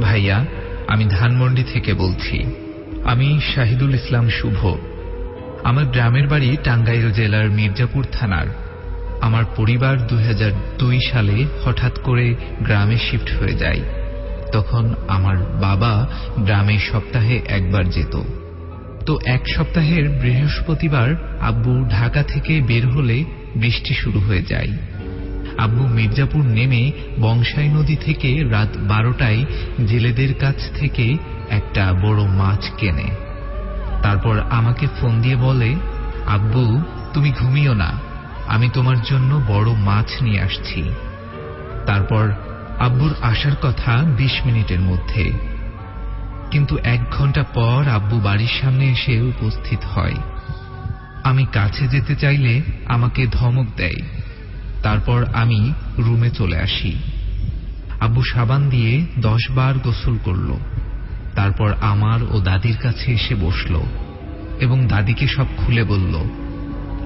ভাইয়া, আমি ধানমন্ডি থেকে বলছি। আমি শাহিদুল ইসলাম শুভ। আমার গ্রামের বাড়ি টাঙ্গাইল জেলার মির্জাপুর থানার। আমার পরিবার দুই হাজার দুই সালে হঠাৎ করে গ্রামে শিফট হয়ে যায়। তখন আমার বাবা গ্রামে সপ্তাহে একবার যেত। তো এক সপ্তাহের বৃহস্পতিবার আব্বু ঢাকা থেকে বের হলে বৃষ্টি শুরু হয়ে যায়। আব্বু মির্জাপুর নেমে বংশাই নদী থেকে রাত বারোটায় জেলেদের কাছ থেকে একটা বড় মাছ কেনে। তারপর আমাকে ফোন দিয়ে বলে, আব্বু, তুমি ঘুমিও না, আমি তোমার জন্য বড় মাছ নিয়ে আসছি। তারপর আব্বুর আসার কথা বিশ মিনিটের মধ্যে। কিন্তু এক ঘণ্টা পর আব্বু বাড়ির সামনে এসে উপস্থিত হয়। আমি কাছে যেতে চাইলে আমাকে ধমক দেয়। তারপর আমি রুমে চলে আসি। আব্বু সাবান দিয়ে দশ বার গোসল করল। তারপর আমার ও দাদির কাছে এসে বসল এবং দাদিকে সব খুলে বলল,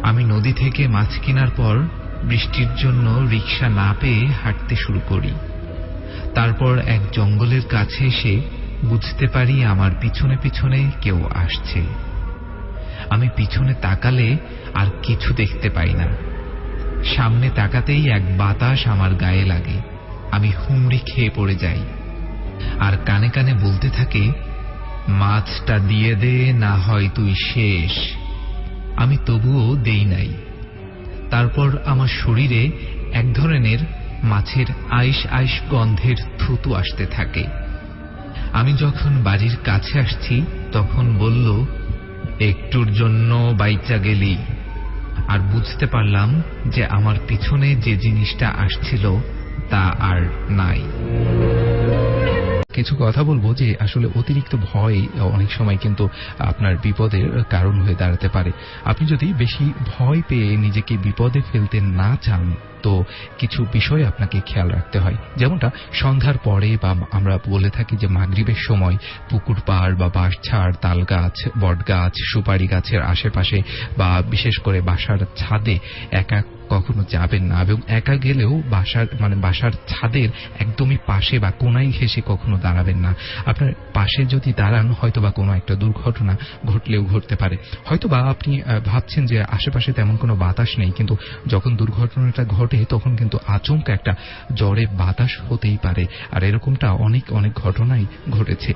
আমি নদী থেকে মাছ কেনার পর বৃষ্টির জন্য রিক্সা না পেয়ে হাঁটতে শুরু করি। তারপর এক জঙ্গলের কাছে এসে বুঝতে পারি আমার পিছনে পিছনে কেউ আসছে। আমি পিছনে তাকালে আর কিছু দেখতে পাই না। সামনে তাকাতেই এক বাতাস আমার গায়ে লাগে। আমি হুমড়ি খেয়ে পড়ে যাই। আর কানে কানে বলতে থাকে, মাছটা দিয়ে দে, না হয় তুই শেষ। আমি তবুও দেই নাই। তারপর আমার শরীরে এক ধরনের মাছের আইস আইস গন্ধের থুতু আসতে থাকে। আমি যখন বাড়ির কাছে আসছি, তখন বলল, একটুর জন্য বাইচা গেলি। আর বুঝতে পারলাম যে আমার পিছনে যে জিনিসটা আসছিল তা আর নাই। কিছু কথা বলব যে আসলে অতিরিক্ত ভয় অনেক সময় কিন্তু আপনার বিপদের কারণ হয়ে দাঁড়াতে পারে। আপনি যদি বেশি ভয় পেয়ে নিজেকে বিপদে ফেলতে না চান, তো কিছু বিষয় আপনাকে খেয়াল রাখতে হয়। যেমনটা সন্ধ্যার পরে বা আমরা বলে থাকি যে মাগরিবের সময় পুকুর পাড় বা বাঁশঝাড় তাল গাছ বট গাছ সুপারি গাছের আশেপাশে বা বিশেষ করে বাসার ছাদে একা কখনো যাবেন না এবং একা গেলেও বাসার মানে বাসার ছাদের একদমই পাশে বা কোনায় ঘেসে কখনো দাঁড়াবেন না। আপনার পাশে যদি দাঁড়ান হয়তো বা কোনো একটা দুর্ঘটনা ঘটলেও ঘটতে পারে। হয়তো বা আপনি ভাবছেন যে আশেপাশে তেমন কোনো বাতাস নেই, কিন্তু যখন দুর্ঘটনাটা ঘটে, তখন কিন্তু আচমকা একটা জ্বরে বাতাস হতেই পারে। আর এরকমটা অনেক অনেক ঘটনাই ঘটেছে।